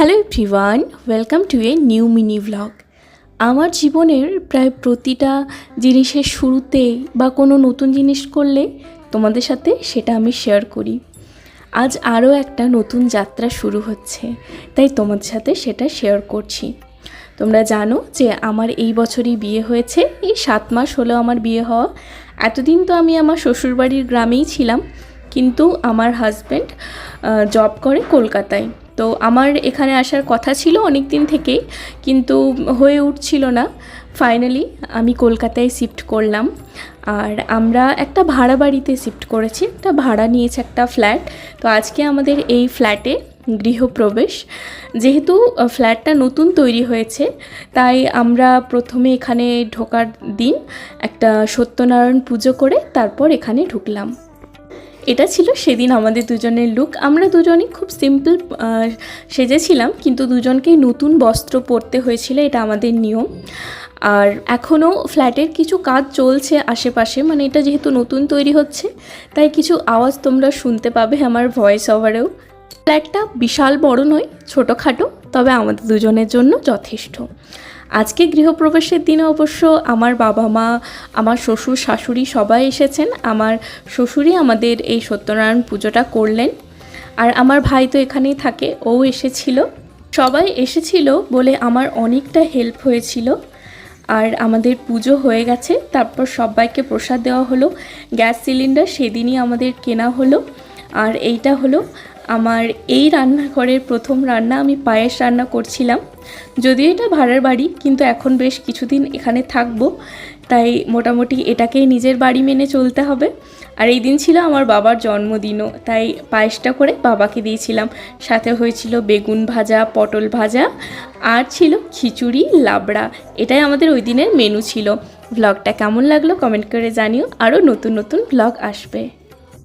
Hello everyone welcome to a new mini vlog আমার জীবনের প্রায় প্রতিটা জিনিসের শুরুতে বা কোনো নতুন জিনিস করলে তোমাদের সাথে সেটা আমি শেয়ার করি। আজ আরও একটা নতুন যাত্রা শুরু হচ্ছে, তাই তোমাদের সাথে সেটা শেয়ার করছি। তোমরা জানো যে আমার এই বছরই বিয়ে হয়েছে, এই সাত মাস হলো আমার বিয়ে হওয়া। এতদিন তো আমি আমার শ্বশুরবাড়ির গ্রামেই ছিলাম, কিন্তু আমার হাজব্যান্ড জব করে কলকাতায়। তো আমার এখানে আসার কথা ছিল অনেক দিন থেকেই, কিন্তু হয়ে উঠছিল না। ফাইনালি আমি কলকাতায় শিফট করলাম। আর আমরা একটা ভাড়া বাড়িতে শিফট করেছি। একটা ভাড়া নিয়েছে একটা ফ্ল্যাট তো আজকে আমাদের এই ফ্ল্যাটে গৃহপ্রবেশ। যেহেতু ফ্ল্যাটটা নতুন তৈরি হয়েছে, তাই আমরা প্রথমে এখানে ঢোকার দিন একটা সত্যনারায়ণ পুজো করে তারপর এখানে ঢুকলাম। এটা ছিল সেদিন আমাদের দুজনের লুক আমরা দুজনই খুব সিম্পল সেজেছিলাম, কিন্তু দুজনকেই নতুন বস্ত্র পরতে হয়েছিল, এটা আমাদের নিয়ম। আর এখনও ফ্ল্যাটের কিছু কাজ চলছে আশেপাশে মানে এটা যেহেতু নতুন তৈরি হচ্ছে, তাই কিছু আওয়াজ তোমরা শুনতে পাবে আমার ভয়েস ওভারেও ফ্ল্যাটটা বিশাল বড় নয়, ছোটোখাটো, তবে আমাদের দুজনের জন্য যথেষ্ট। আজকে গৃহপ্রবেশের দিনে অবশ্য আমার বাবা মা, আমার শ্বশুর, শাশুড়ি সবাই এসেছেন। আমার শ্বশুরই আমাদের এই সত্যনারায়ণ পুজোটা করলেন। আর আমার ভাই তো এখানেই থাকে, ও এসেছিল। সবাই এসেছিল বলে আমার অনেকটা হেল্প হয়েছিল। আর আমাদের পুজো হয়ে গেছে, তারপর সবাইকে প্রসাদ দেওয়া হলো। গ্যাস সিলিন্ডার সেদিনই আমাদের কেনা হলো। আর এইটা হলো আমার এই রান্নাঘরের প্রথম রান্না। আমি পায়েস রান্না করছিলাম। যদিও এটা ভাড়ার বাড়ি, কিন্তু এখন বেশ কিছুদিন এখানে থাকব। তাই মোটামুটি এটাকেই নিজের বাড়ি মেনে চলতে হবে। আর এই দিন ছিল আমার বাবার জন্মদিনও, তাই পায়েসটা করে বাবাকে দিয়েছিলাম। সাথে হয়েছিল বেগুন ভাজা, পটল ভাজা, আর ছিল খিচুড়ি, লাবড়া। এটাই আমাদের ওই দিনের মেনু ছিল। ব্লগটা কেমন লাগল কমেন্ট করে জানিও। আরও নতুন নতুন ব্লগ আসবে।